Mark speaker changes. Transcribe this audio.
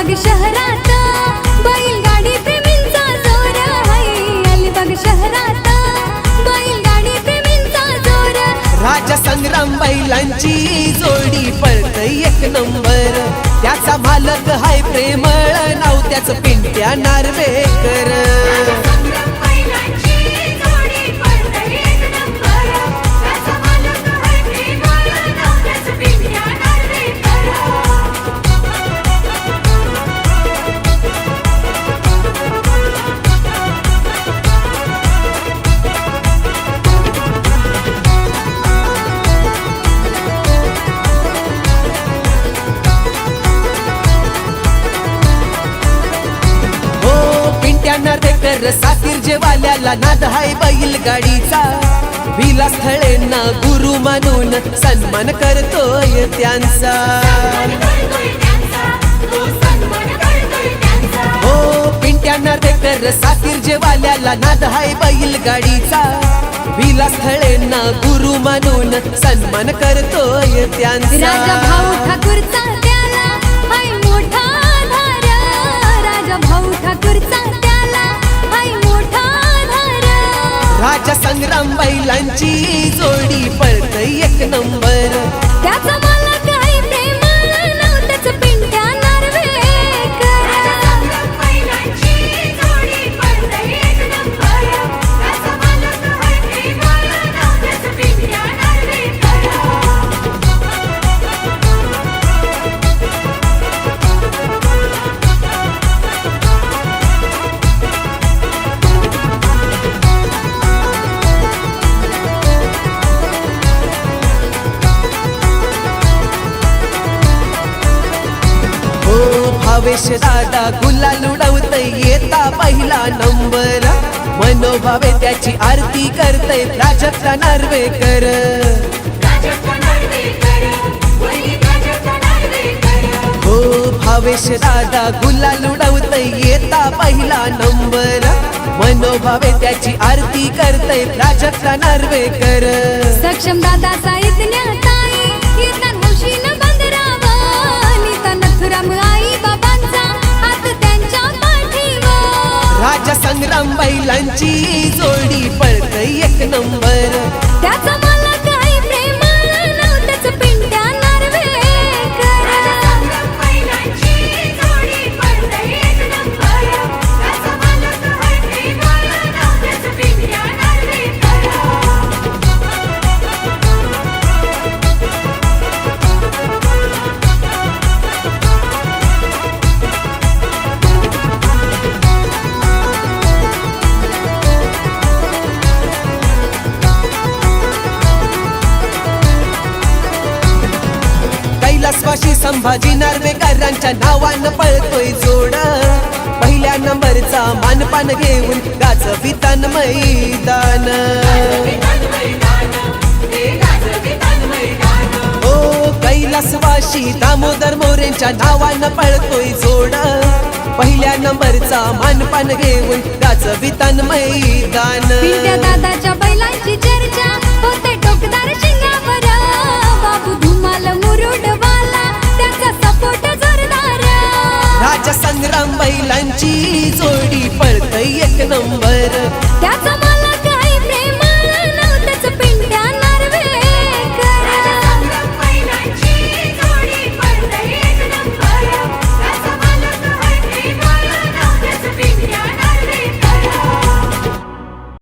Speaker 1: अलिबाग शहरात. बैलगाडी प्रेमींचा जोर आहे. अलिबाग शहरात. बैलगाडी प्रेमींचा जोर. राजा
Speaker 2: संग्राम बैलांची जोडी पळत एक नंबर. त्याचा मालक हाय प्रेमळ. नाव त्याचं पिंट्या नार्वेकर.
Speaker 1: नार्वेकर सातीर जेवाल्याला नाद हाय बैल गाडीचा विलासस्थळेंना गुरु मानून सन्मान करतोय त्यांचा. हो पिंट्यांना नार्वेकर सातीर जेवाल्याला नाद हाय बैल गाडीचा विलासस्थळेंना गुरु मानून सन्मान करतोय
Speaker 3: राजा
Speaker 1: त्यांचा
Speaker 3: भाऊ ठाकूरचा राजा
Speaker 1: संग्राम बैलांची जोडी पळत एक नंबर.
Speaker 3: त्याचा
Speaker 1: भावेश दादा गुलाल उडवत येता पहिला नंबर. मनोभावे त्याची आरती करते प्राजक्ता नार्वेकर हो भावेश दादा गुलाल उडवत येता पहिला नंबर. मनोभावे त्याची आरती करते प्राजक्ता नार्वेकर
Speaker 3: सक्षम दादा
Speaker 1: साहित्य
Speaker 3: त्यांची
Speaker 2: जोडी पळत एक नंबर. त्याचा
Speaker 1: संभाजी नार्वेकरांच्या नावानं पळतोय जोडा. पहिल्या नंबरचा मानपान घेऊन गाजवितान मैदान. ओ कैलासवाशी दामोदर मोरेंच्या नावानं पळतोय जोडा. पहिल्या नंबरचा मानपान घेऊन गाजवितान मैदान. मुलांची जोडी पळत एक नंबर.